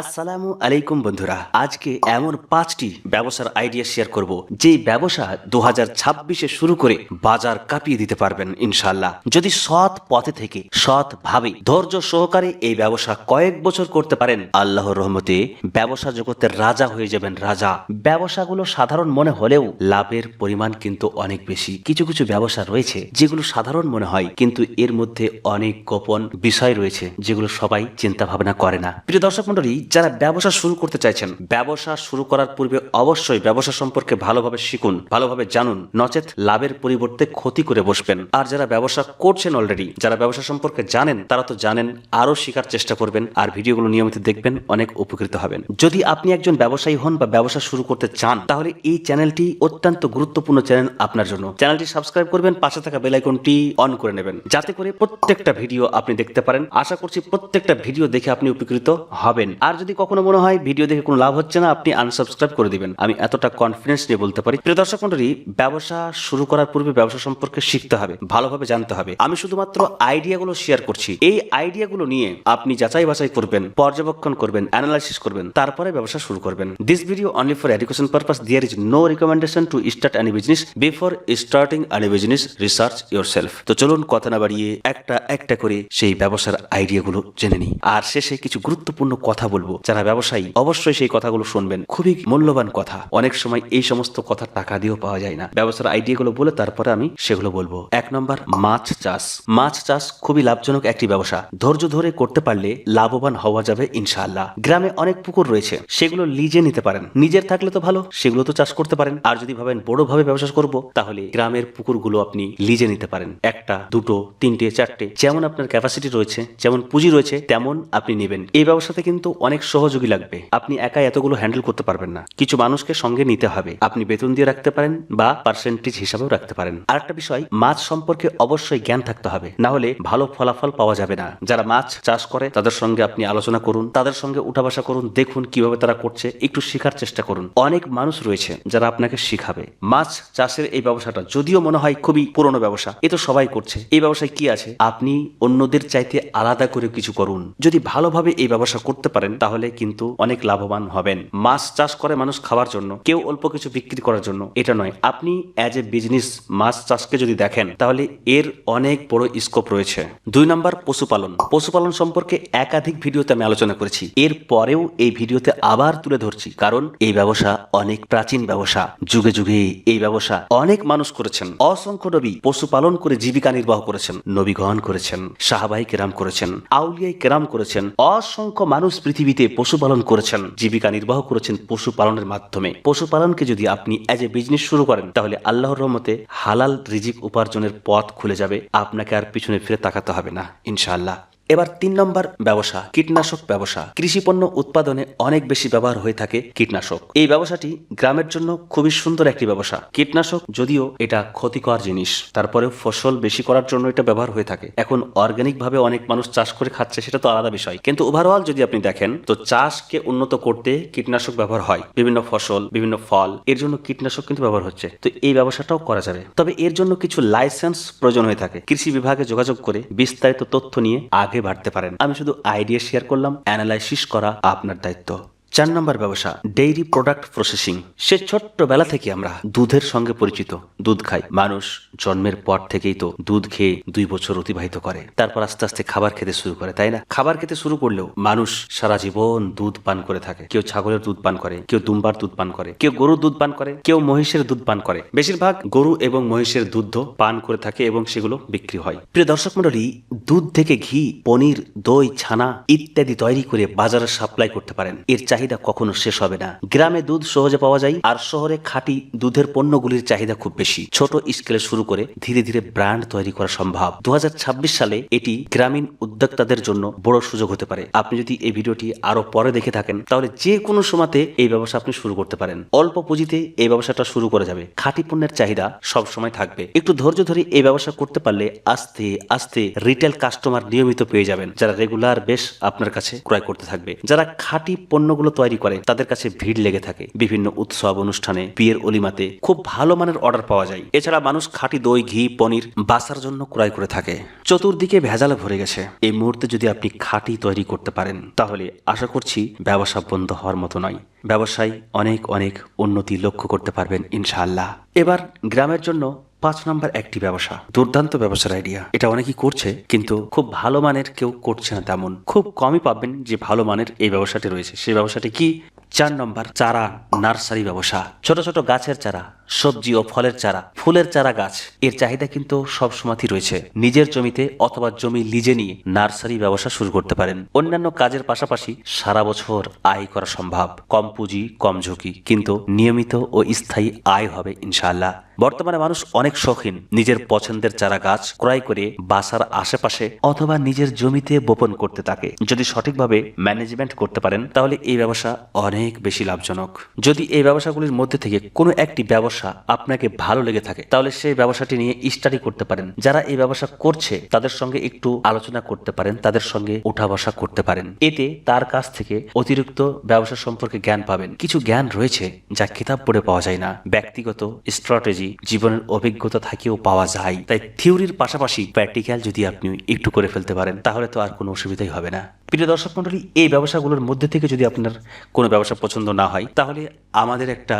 আসসালামু আলাইকুম বন্ধুরা, আজকে এমন পাঁচটি ব্যবসার আইডিয়া শেয়ার করব যে ব্যবসা দু হাজার ছাব্বিশে শুরু করে বাজার কাঁপিয়ে দিতে পারবেন ইনশাল্লাহ যদি সৎ পথে থেকে, সৎ ভাবে ধৈর্য সহকারে এই ব্যবসা কয়েক বছর করতে পারেন, আল্লাহর রহমতে ব্যবসা জগতের রাজা হয়ে যাবেন রাজা। ব্যবসাগুলো সাধারণ মনে হলেও লাভের পরিমাণ কিন্তু অনেক বেশি। কিছু কিছু ব্যবসা রয়েছে যেগুলো সাধারণ মনে হয়, কিন্তু এর মধ্যে অনেক গোপন বিষয় রয়েছে যেগুলো সবাই চিন্তা ভাবনা করে না। প্রিয় দর্শক মন্ডলী যারা ব্যবসা শুরু করতে চাইছেন, ব্যবসা শুরু করার পূর্বে অবশ্যই ব্যবসা সম্পর্কে ভালোভাবে শিখুন, ভালোভাবে জানুন, নচেত লাভের পরিবর্তে ক্ষতি করে বসবেন। আর যারা ব্যবসা করছেন অলরেডি যারা ব্যবসা সম্পর্কে জানেন, তারা তো জানেন, আরও শেখার চেষ্টা করবেন, আর ভিডিওগুলো নিয়মিত দেখবেন, অনেক উপকৃত হবেন। যদি আপনি একজন ব্যবসায়ী হন বা ব্যবসা শুরু করতে চান, তাহলে এই চ্যানেলটি অত্যন্ত গুরুত্বপূর্ণ চ্যানেল আপনার জন্য। চ্যানেলটি সাবস্ক্রাইব করবেন, পাশে থাকা বেল আইকনটি অন করে নেবেন, যাতে করে প্রত্যেকটা ভিডিও আপনি দেখতে পারেন। আশা করছি প্রত্যেকটা ভিডিও দেখে আপনি উপকৃত হবেন। আর যদি কখনো মনে হয় ভিডিও দেখে কোনো লাভ হচ্ছে না, আপনি আনসাবস্ক্রাইব করে দিবেন। আমি এতটা কনফিডেন্স নিয়ে বলতে পারি। প্রিয় দর্শক মন্ডলী ব্যবসা শুরু করার পূর্বে ব্যবসা সম্পর্কে শিখতে হবে, ভালোভাবে জানতে হবে। আমি শুধুমাত্র আইডিয়াগুলো শেয়ার করছি। এই আইডিয়াগুলো নিয়ে আপনি যাচাই বাছাই করবেন, পর্যবেক্ষণ করবেন অ্যানালাইসিস করবেন, তারপরে ব্যবসা শুরু করবেন। This video only for education purpose there is no recommendation to start any business before starting any business research yourself তো চলুন কথা না বাড়িয়ে একটা একটা করে সেই ব্যবসার আইডিয়াগুলো জেনে নিই। আর শেষে কিছু গুরুত্বপূর্ণ কথা বলব। যারা ব্যবসায়ী, অবশ্যই সেই কথাগুলো শুনবেন। খুবই মূল্যবান কথা। অনেক সময় এই সমস্ত কথা টাকা দিয়েও পাওয়া যায় না। ব্যবসার আইডিয়াগুলো বলে তারপরে আমি সেগুলো বলব। এক নম্বর, মাছ চাষ। মাছ চাষ খুবই লাভজনক একটি ব্যবসা। ধৈর্য ধরে করতে পারলে লাভবান হওয়া যাবে ইনশাআল্লাহ। গ্রামে অনেক পুকুর রয়েছে। সেগুলো লিজে নিতে পারেন। নিজের থাকলে তো ভালো, সেগুলো তো চাষ করতে পারেন। আর যদি ভাবেন বড়ভাবে ব্যবসা করব, তাহলে গ্রামের পুকুরগুলো আপনি লিজে নিতে পারেন। একটা, দুটো, তিনটে, চারটে, যেমন আপনার ক্যাপাসিটি রয়েছে, যেমন পুঁজি রয়েছে, তেমন আপনি নেবেন। এই ব্যবসাতে কিন্তু অনেক সহযোগী লাগবে। আপনি একা এতগুলো হ্যান্ডেল করতে পারবেন না। কিছু মানুষকে সঙ্গে নিতে হবে। আপনি বেতন দিয়ে রাখতে পারেন বা পার্সেন্টেজ হিসাবেও রাখতে পারেন। আর একটা বিষয়, মাছ সম্পর্কে অবশ্যই জ্ঞান থাকতে হবে। না হলে ভালো ফলাফল পাওয়া যাবে না। যারা মাছ চাষ করে, তাদের সঙ্গে আপনি আলোচনা করুন। তাদের সঙ্গে উঠা বসা করুন। দেখুন কীভাবে তারা করছে। একটু শেখার চেষ্টা করুন। অনেক মানুষ রয়েছে যারা আপনাকে শিখাবে। মাছ চাষের এই ব্যবসাটা, যদিও মনে হয় খুবই পুরনো ব্যবসা, এ তো সবাই করছে। এই ব্যবসায় কি আছে? আপনি অন্যদের চাইতে আলাদা করে কিছু করুন। যদি ভালোভাবে এই ব্যবসা করতে পারেন তাহলে কিন্তু অনেক লাভবান হবেন। মাছ চাষ করে মানুষ খাওয়ার জন্য, কেউ অল্প কিছু বিক্রি করার জন্য, এটা নয়। আপনি অ্যাজ এ বিজনেস মাছ চাষকে যদি দেখেন, তাহলে এর অনেক বড় স্কোপ রয়েছে। দুই নম্বর, পশুপালন। পশুপালন সম্পর্কে একাধিক ভিডিওতে আমি আলোচনা করেছি। এর পরেও এই ভিডিওতে আবার তুলে ধরছি, কারণ এই ব্যবসা অনেক প্রাচীন ব্যবসা। যুগে যুগে এই ব্যবসা অনেক মানুষ করেছেন। অসংখ্য নবী পশুপালন করে জীবিকা নির্বাহ করেছেন, নবীগণ করেছেন, সাহাবাই কেরাম করেছেন, আউলিয়াই কেরাম করেছেন, অসংখ্য মানুষ পৃথিবীতে পশুপালন করেছেন, জীবিকা নির্বাহ করেছেন পশুপালনের মাধ্যমে। পশুপালনকে যদি আপনি অ্যাজ এ বিজনেস শুরু করেন, তাহলে আল্লাহর রহমতে হালাল রিজিক উপার্জনের পথ খুলে যাবে, আপনাকে আর পিছনে ফিরে তাকাতে হবে না, ইনশাআল্লাহ। এবার তিন নম্বর ব্যবসা, কীটনাশক ব্যবসা। কৃষি পণ্য উৎপাদনে অনেক বেশি ব্যবহার হয়ে থাকে কীটনাশক। এই ব্যবসাটি গ্রামের জন্য খুবই সুন্দর একটি ব্যবসা। কীটনাশক যদিও এটা ক্ষতিকর জিনিস তারপরে ফসল বেশি করার জন্য এটা ব্যবহার হয়ে থাকে। এখন অর্গানিক ভাবে অনেক মানুষ চাষ করে খাচ্ছে সেটা তো আলাদা বিষয়। কিন্তু ওভারঅল যদি আপনি দেখেন, তো চাষকে উন্নত করতে কীটনাশক ব্যবহার হয়। বিভিন্ন ফসল, বিভিন্ন ফল, এর জন্য কীটনাশক কিন্তু ব্যবহার হচ্ছে। তো এই ব্যবসাটাও করা যাবে। তবে এর জন্য কিছু লাইসেন্স প্রয়োজন হয়ে থাকে। কৃষি বিভাগে যোগাযোগ করে বিস্তারিত তথ্য নিয়ে আগে বাড়তে পারেন। আমি শুধু আইডিয়া শেয়ার করলাম অ্যানালাইসিস করা আপনার দায়িত্ব। চার নম্বর ব্যবসা ডেইরি প্রোডাক্ট প্রসেসিং সে ছোট্টবেলা থেকে আমরা দুধের সঙ্গে পরিচিত, দুধ খাই। মানুষ জন্মের পর থেকেই তো দুধ খেয়ে দুই বছর অতিবাহিত করে। তারপর আস্তে আস্তে খাবার খেতে শুরু করে, তাই না? খাবার খেতে শুরু করলেও মানুষ সারা জীবন দুধ পান করে থাকে। কেউ ছাগলের দুধ পান করে, কেউ দুম্বার দুধ পান করে, কেউ গরুর দুধ পান করে, কেউ মহিষের দুধ পান করে। বেশিরভাগ গরু এবং মহিষের দুধ পান করে থাকে এবং সেগুলো বিক্রি হয়। প্রিয় দর্শক মন্ডলী দুধ থেকে ঘি, পনির, দই, ছানা ইত্যাদি তৈরি করে বাজারে সাপ্লাই করতে পারেন। এর চাহিদা কখনো শেষ হবে না। গ্রামে দুধ সহজে পাওয়া যায়, আর শহরে খাঁটি দুধের পণ্যগুলির চাহিদা খুব বেশি। ছোট স্কেলে শুরু করে ধীরে ধীরে ব্র্যান্ড তৈরি করা সম্ভব। দুহাজার ছাব্বিশ সালে এটি গ্রামীণ উদ্যোক্তাদের জন্য বড় সুযোগ হতে পারে। আপনি যদি এই ভিডিওটি আরও পরে দেখে থাকেন, তাহলে যে কোনো সময়তে এই ব্যবসা আপনি শুরু করতে পারেন। অল্প পুঁজিতে এই ব্যবসাটা শুরু করা যাবে। খাঁটি পণ্যের চাহিদা সব সময় থাকবে। একটু ধৈর্য ধরে এই ব্যবসা করতে পারলে আস্তে আস্তে রিটেল কাস্টমার নিয়মিত পেয়ে যাবেন, যারা রেগুলার বেশ আপনার কাছে ক্রয় করতে থাকবে। যারা খাঁটি পণ্যগুলো তৈরি করে, তাদের কাছে ভিড় লেগে থাকে। বিভিন্ন উৎসব অনুষ্ঠানে বিয়ের অলিমাতে খুব ভালো মানের অর্ডার পাওয়া যায়। এছাড়া মানুষ খাঁটি দই, ঘি, পনির বাসার জন্য ক্রয় করে থাকে। চতুর্দিকে ভেজালে ভরে গেছে। এই মুহূর্তে যদি আপনি খাঁটি তৈরি করতে পারেন, তাহলে আশা করছি ব্যবসা বন্ধ হওয়ার মতো নয়। ব্যবসায় অনেক অনেক উন্নতি লক্ষ্য করতে পারবেন ইনশাআল্লাহ। এবার গ্রামের জন্য পাঁচ নম্বর একটি ব্যবসা। দুর্দান্ত ব্যবসার আইডিয়া এটা অনেকেই করছে, কিন্তু খুব ভালো মানের কেউ করছে না তেমন। খুব কমই পাবেন যে ভালো মানের এই ব্যবসাটি রয়েছে। সেই ব্যবসাটি কি? চার নম্বর চারা, নার্সারি ব্যবসা। ছোট ছোট গাছের চারা। সবজি ও ফলের চারা, ফুলের চারা গাছ। এর চাহিদা কিন্তু সব সময়ই রয়েছে। নিজের জমিতে অথবা জমি লিজে নিয়ে নার্সারি ব্যবসা শুরু করতে পারেন। অন্যান্য কাজের পাশাপাশি সারা বছর আয় করা সম্ভব। কম পুঁজি, কম ঝুঁকি, কিন্তু নিয়মিত ও স্থায়ী আয় হবে ইনশাআল্লাহ। বর্তমানে মানুষ অনেক শৌখিন। নিজের পছন্দের চারা গাছ ক্রয় করে বাসার আশেপাশে অথবা নিজের জমিতে বপন করতে থাকে। যদি সঠিকভাবে ম্যানেজমেন্ট করতে পারেন, তাহলে এই ব্যবসা অনেক বেশি লাভজনক। যদি এই ব্যবসাগুলির মধ্যে থেকে কোনো একটি ব্যবসা আপনাকে ভালো লেগে থাকে, তাহলে সেই ব্যবসাটি নিয়ে স্টাডি করতে পারেন। যারা এই ব্যবসা করছে, তাদের সঙ্গে একটু আলোচনা করতে পারেন, তাদের সঙ্গে উঠা বসা করতে পারেন। এতে তার কাছ থেকে অতিরিক্ত ব্যবসা সম্পর্কে জ্ঞান পাবেন। কিছু জ্ঞান রয়েছে যা কিতাব পড়ে পাওয়া যায় না। ব্যক্তিগত স্ট্র্যাটেজি জীবনের অভিজ্ঞতা থেকেও পাওয়া যায়। তাই থিওরির পাশাপাশি প্র্যাকটিক্যাল যদি আপনি একটু করে ফেলতে পারেন, তাহলে তো আর কোনো অসুবিধাই হবে না। প্রিয় দর্শক মন্ডলী এই ব্যবসাগুলোর মধ্যে থেকে যদি আপনার কোনো ব্যবসা পছন্দ না হয়, তাহলে আমাদের একটা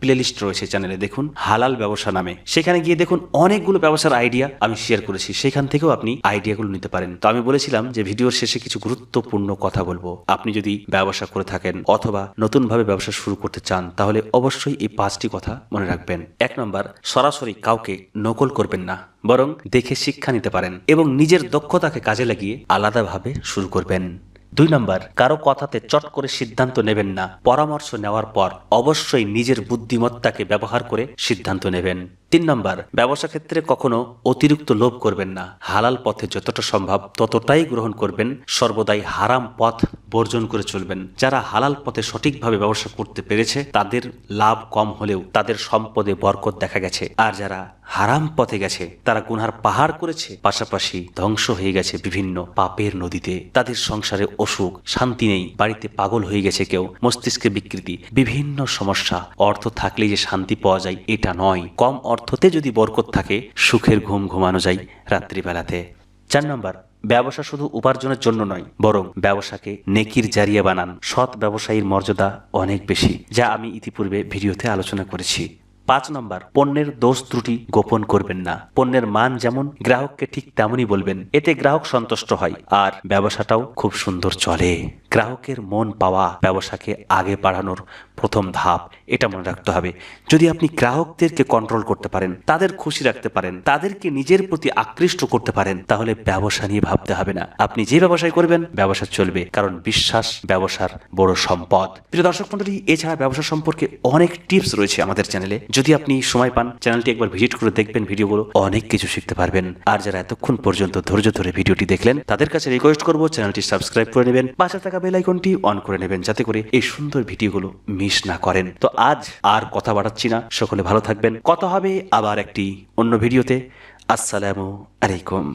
প্লেলিস্ট রয়েছে চ্যানেলে দেখুন, হালাল ব্যবসা নামে। সেখানে গিয়ে দেখুন অনেকগুলো ব্যবসার আইডিয়া আমি শেয়ার করেছি। সেখান থেকেও আপনি আইডিয়াগুলো নিতে পারেন। তো আমি বলেছিলাম যে ভিডিওর শেষে কিছু গুরুত্বপূর্ণ কথা বলব। আপনি যদি ব্যবসা করে থাকেন অথবা নতুনভাবে ব্যবসা শুরু করতে চান, তাহলে অবশ্যই এই পাঁচটি কথা মনে রাখবেন। এক নম্বর, সরাসরি কাউকে নকল করবেন না, বরং দেখে শিক্ষা নিতে পারেন এবং নিজের দক্ষতাকে কাজে লাগিয়ে আলাদাভাবে শুরু করবেন। দুই নম্বর, কারও কথাতে চট করে সিদ্ধান্ত নেবেন না। পরামর্শ নেওয়ার পর অবশ্যই নিজের বুদ্ধিমত্তাকে ব্যবহার করে সিদ্ধান্ত নেবেন। তিন নম্বর, ব্যবসা ক্ষেত্রে কখনো অতিরিক্ত লোভ করবেন না। হালাল পথে যতটা সম্ভব ততটাই গ্রহণ করবেন, সর্বদাই হারাম পথ বর্জন করে চলবেন। যারা হালাল পথে সঠিকভাবে ব্যবসা করতে পেরেছে, তাদের লাভ কম হলেও তাদের সম্পদে বরকত দেখা গেছে। আর যারা হারাম পথে গেছে, তারা গুনহার পাহাড় করেছে, পাশাপাশি ধ্বংস হয়ে গেছে বিভিন্ন পাপের নদীতে। তাদের সংসারে অসুখ, শান্তি নেই, বাড়িতে পাগল হয়ে গেছে কেউ, মস্তিষ্কে বিকৃতি, বিভিন্ন সমস্যা। অর্থ থাকলে যে শান্তি পাওয়া যায়, এটা নয়। কম অর্থতে যদি বরকত থাকে, সুখের ঘুম ঘুমানো যায় রাত্রিবেলাতে। চার নম্বর, ব্যবসা শুধু উপার্জনের জন্য নয়, বরং ব্যবসাকে নেকির জারিয়া বানান। সৎ ব্যবসায়ীর মর্যাদা অনেক বেশি, যা আমি ইতিপূর্বে ভিডিওতে আলোচনা করেছি। পাঁচ নম্বর, পণ্যের দোষ ত্রুটি গোপন করবেন না। পণ্যের মান যেমন গ্রাহককে ঠিক তেমনই বলবেন, এতে গ্রাহক সন্তুষ্ট হয়, আর ব্যবসাটাও খুব সুন্দর চলে। গ্রাহকের মন পাওয়া ব্যবসাকে আগে বাড়ানোর প্রথম ধাপ, এটা মনে রাখতে হবে। যদি আপনি গ্রাহকদেরকে কন্ট্রোল করতে পারেন, তাদের খুশি রাখতে পারেন, তাদেরকে নিজের প্রতি আকৃষ্ট করতে পারেন, তাহলে ব্যবসা নিয়ে ভাবতে হবে না। আপনি যে ব্যবসায় করবেন, ব্যবসা চলবে, কারণ বিশ্বাস ব্যবসার বড় সম্পদ। প্রিয় দর্শক মন্ডলী এছাড়া ব্যবসা সম্পর্কে অনেক টিপস রয়েছে আমাদের চ্যানেলে যদি আপনি সময় পান চ্যানেলটি একবার ভিজিট করে দেখবেন ভিডিওগুলো, অনেক কিছু শিখতে পারবেন। আর যারা এতক্ষণ পর্যন্ত ধৈর্য ধরে ভিডিওটি দেখলেন, তাদের কাছে রিকোয়েস্ট করব চ্যানেলটি সাবস্ক্রাইব করে নেবেন। পাশে থাকা বেল আইকনটি অন করে নেবেন যাতে করে এই সুন্দর ভিডিওগুলো মিস না করেন। তো আজ আর কথা বাড়াচ্ছি না। সকলে ভালো থাকবেন। কথা হবে আবার একটি অন্য ভিডিওতে। আসসালামু আলাইকুম।